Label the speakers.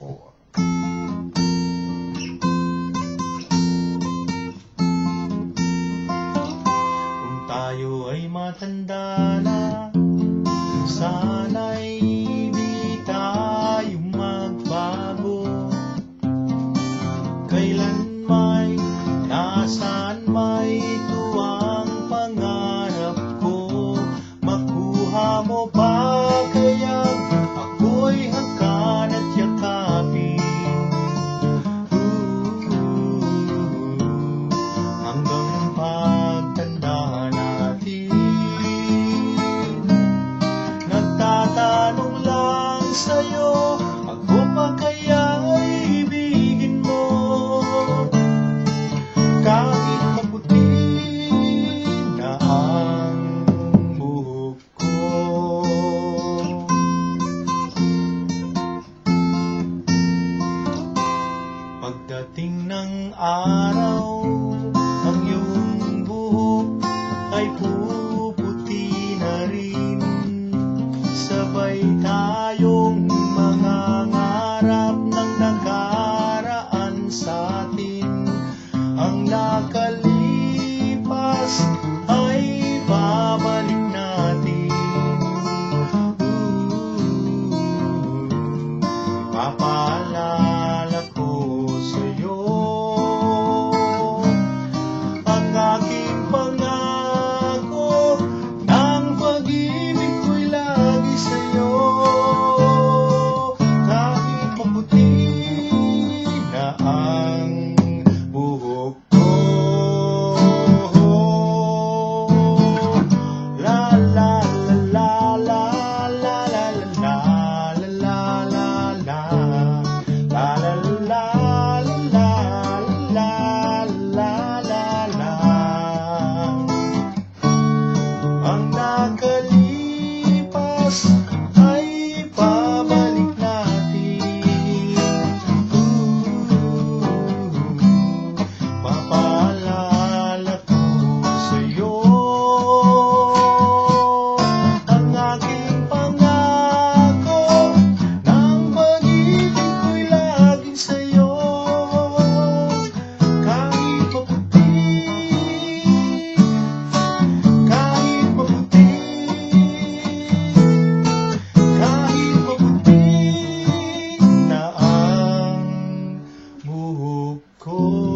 Speaker 1: four. Kung tayo ay matanda na, sana'y di tayo magbago. Kailan may, nasaan may ito sa'yo Ako pa kaya ibigin mo. Kahit maputi na ang buhok ko. Pagdating ng araw Ang iyong buhok ay puputi na rin. Sabay tayo inside. I could cold.